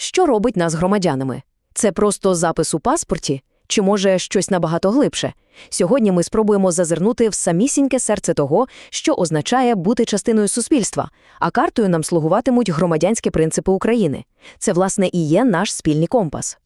що робить нас громадянами? Це просто запис у паспорті? Чи може щось набагато глибше? Сьогодні ми спробуємо зазирнути в самісіньке серце того, що означає бути частиною суспільства, а картою нам слугуватимуть громадянські принципи України. Це, власне, і є наш спільний компас.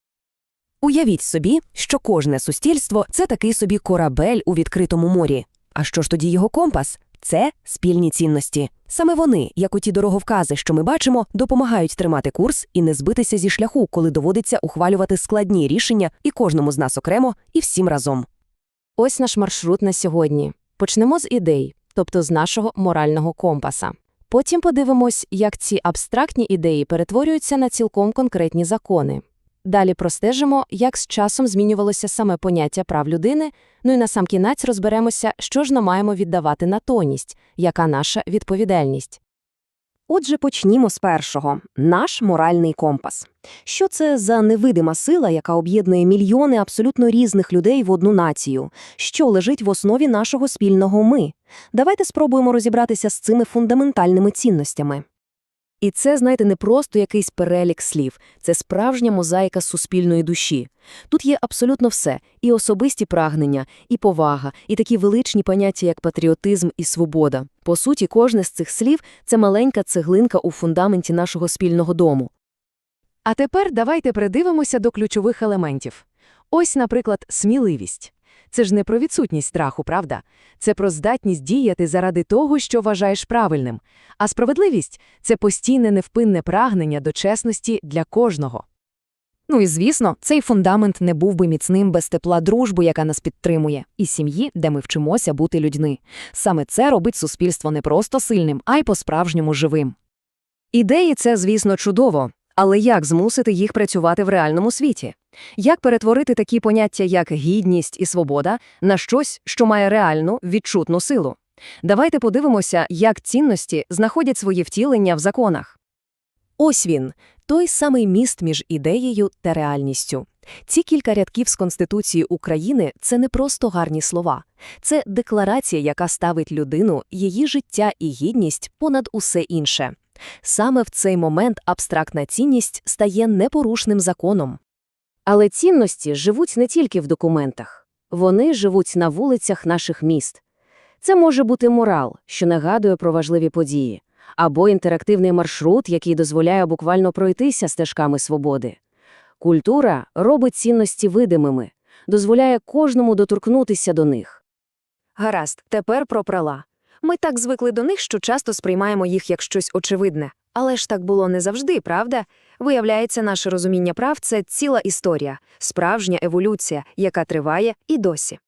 Уявіть собі, що кожне суспільство це такий собі корабель у відкритому морі. А що ж тоді його компас? Це спільні цінності. Саме вони, як у ті дороговкази, що ми бачимо, допомагають тримати курс і не збитися зі шляху, коли доводиться ухвалювати складні рішення і кожному з нас окремо, і всім разом. Ось наш маршрут на сьогодні. Почнемо з ідей, тобто з нашого морального компаса. Потім подивимось, як ці абстрактні ідеї перетворюються на цілком конкретні закони. Далі простежимо, як з часом змінювалося саме поняття прав людини, ну і насамкінець розберемося, що ж нам маємо віддавати натомість, яка наша відповідальність. Отже, почнімо з першого наш моральний компас. Що це за невидима сила, яка об'єднує мільйони абсолютно різних людей в одну націю, що лежить в основі нашого спільного ми? Давайте спробуємо розібратися з цими фундаментальними цінностями. І це, знаєте, не просто якийсь перелік слів, це справжня мозаїка суспільної душі. Тут є абсолютно все: і особисті прагнення, і повага, і такі величні поняття, як патріотизм і свобода. По суті, кожне з цих слів це маленька цеглинка у фундаменті нашого спільного дому. А тепер давайте придивимося до ключових елементів. Ось, наприклад, сміливість. Це ж не про відсутність страху, правда? Це про здатність діяти заради того, що вважаєш правильним. А справедливість це постійне невпинне прагнення до чесності для кожного. Ну і звісно, цей фундамент не був би міцним без тепла дружби, яка нас підтримує, і сім'ї, де ми вчимося бути людьми. Саме це робить суспільство не просто сильним, а й по-справжньому живим. Ідеї це, звісно, чудово, але як змусити їх працювати в реальному світі? Як перетворити такі поняття, як гідність і свобода, на щось, що має реальну, відчутну силу? Давайте подивимося, як цінності знаходять свої втілення в законах. Ось він, той самий міст між ідеєю та реальністю. Ці кілька рядків з Конституції України це не просто гарні слова, це декларація, яка ставить людину, її життя і гідність понад усе інше. Саме в цей момент абстрактна цінність стає непорушним законом. Але цінності живуть не тільки в документах, вони живуть на вулицях наших міст. Це може бути морал, що нагадує про важливі події, або інтерактивний маршрут, який дозволяє буквально пройтися стежками свободи. Культура робить цінності видимими, дозволяє кожному доторкнутися до них. Гаразд, тепер про права. Ми так звикли до них, що часто сприймаємо їх як щось очевидне. Але ж так було не завжди, правда? Виявляється, наше розуміння прав це ціла історія, справжня еволюція, яка триває і досі.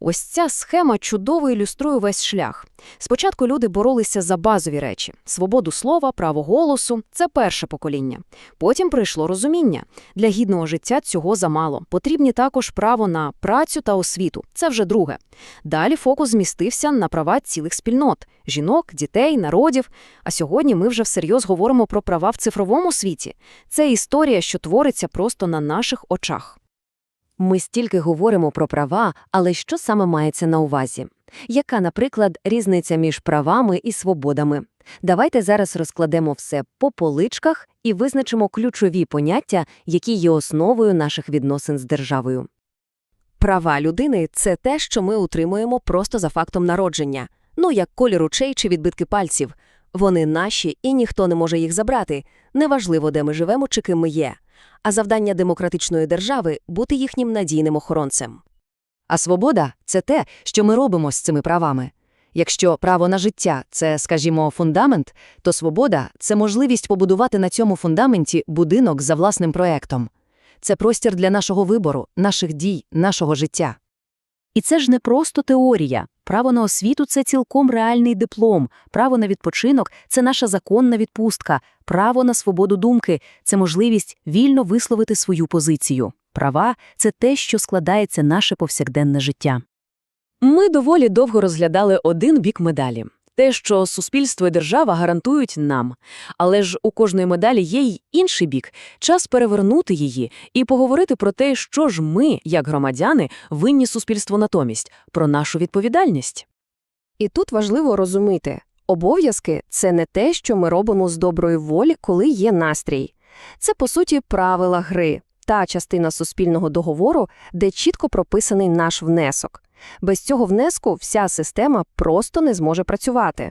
Ось ця схема чудово ілюструє весь шлях. Спочатку люди боролися за базові речі свободу слова, право голосу це перше покоління. Потім прийшло розуміння. Для гідного життя цього замало. Потрібні також право на працю та освіту це вже друге. Далі фокус змістився на права цілих спільнот жінок, дітей, народів. А сьогодні ми вже всерйоз говоримо про права в цифровому світі. Це історія, що твориться просто на наших очах. Ми стільки говоримо про права, але що саме мається на увазі? Яка, наприклад, різниця між правами і свободами? Давайте зараз розкладемо все по поличках і визначимо ключові поняття, які є основою наших відносин з державою. Права людини це те, що ми утримуємо просто за фактом народження, ну як колір очей чи відбитки пальців. Вони наші, і ніхто не може їх забрати. Неважливо, де ми живемо чи ким ми є а завдання демократичної держави бути їхнім надійним охоронцем. А свобода це те, що ми робимо з цими правами. Якщо право на життя це, скажімо, фундамент, то свобода це можливість побудувати на цьому фундаменті будинок за власним проектом. Це простір для нашого вибору, наших дій, нашого життя. І це ж не просто теорія. Право на освіту це цілком реальний диплом, право на відпочинок це наша законна відпустка, право на свободу думки це можливість вільно висловити свою позицію. Права це те, що складається наше повсякденне життя. Ми доволі довго розглядали один бік медалі те, що суспільство і держава гарантують нам. Але ж у кожної медалі є й інший бік час перевернути її і поговорити про те, що ж ми, як громадяни, винні суспільству натомість, про нашу відповідальність. І тут важливо розуміти обов'язки це не те, що ми робимо з доброї волі, коли є настрій. Це, по суті, правила гри, та частина суспільного договору, де чітко прописаний наш внесок. Без цього внеску вся система просто не зможе працювати.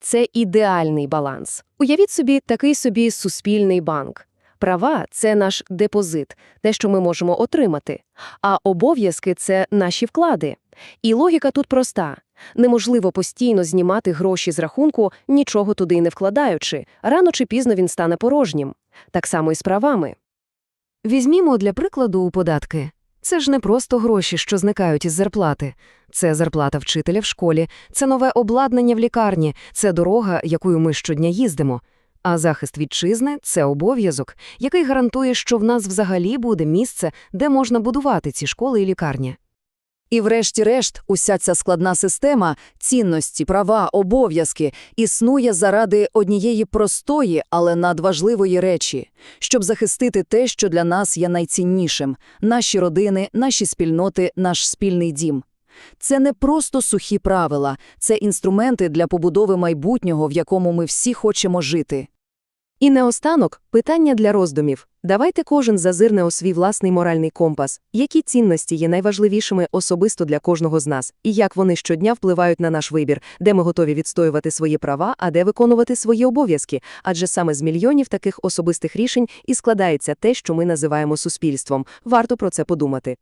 Це ідеальний баланс. Уявіть собі такий собі суспільний банк. Права – це наш депозит, те, що ми можемо отримати, а обов'язки – це наші вклади. І логіка тут проста. Неможливо постійно знімати гроші з рахунку, нічого туди не вкладаючи. Рано чи пізно він стане порожнім. Так само і з правами. Візьмімо для прикладу у податки. Це ж не просто гроші, що зникають із зарплати. Це зарплата вчителя в школі, це нове обладнання в лікарні, це дорога, якою ми щодня їздимо. А захист вітчизни – це обов'язок, який гарантує, що в нас взагалі буде місце, де можна будувати ці школи і лікарні. І врешті-решт, уся ця складна система цінності, права, обов'язки існує заради однієї простої, але надважливої речі, щоб захистити те, що для нас є найціннішим – наші родини, наші спільноти, наш спільний дім. Це не просто сухі правила, це інструменти для побудови майбутнього, в якому ми всі хочемо жити. І наостанок – питання для роздумів. Давайте кожен зазирне у свій власний моральний компас. Які цінності є найважливішими особисто для кожного з нас? І як вони щодня впливають на наш вибір, де ми готові відстоювати свої права, а де виконувати свої обов'язки? Адже саме з мільйонів таких особистих рішень і складається те, що ми називаємо суспільством. Варто про це подумати.